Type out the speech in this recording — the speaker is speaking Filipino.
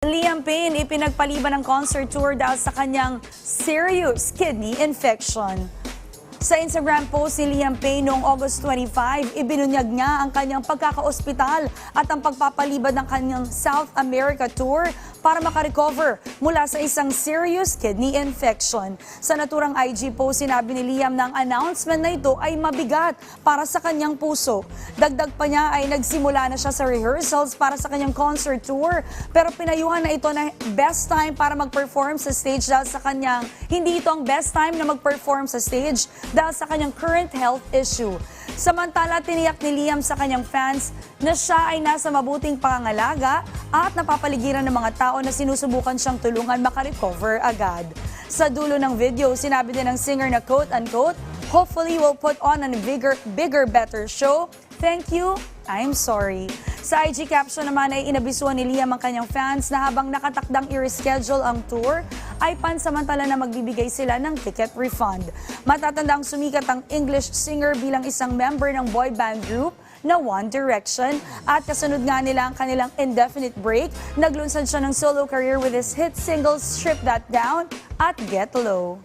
Liam Payne ipinagpaliban ng concert tour dahil sa kanyang serious kidney infection. Sa Instagram post ni Liam Payne noong August 25, ibinunyag niya ang kanyang pagkakaospital at ang pagpapalibad ng kanyang South America tour para makarecover mula sa isang serious kidney infection. Sa naturang IG post, sinabi ni Liam na ang announcement na ito ay mabigat para sa kanyang puso. Dagdag pa niya ay nagsimula na siya sa rehearsals para sa kanyang concert tour pero pinayuhan na ito na best time para mag-perform sa stage dahil sa kanyang hindi ito ang best time na mag-perform sa stage dahil sa kanyang current health issue. Samantala, tiniyak ni Liam sa kanyang fans na siya ay nasa mabuting pangangalaga at napapaligiran ng mga tao na sinusubukan siyang tulungan makarecover agad. Sa dulo ng video, sinabi din ng singer na quote-unquote, Hopefully we'll put on a bigger, bigger, better show. Thank you. I'm sorry. Sa IG caption naman ay inabisuan ni Liam ang kanyang fans na habang nakatakdang i-reschedule ang tour, ay pansamantala na magbibigay sila ng ticket refund. Matatandang sumikat ang English singer bilang isang member ng boy band group na One Direction at kasunod nga nila ang kanilang indefinite break, naglunsad siya ng solo career with his hit singles Strip That Down at Get Low.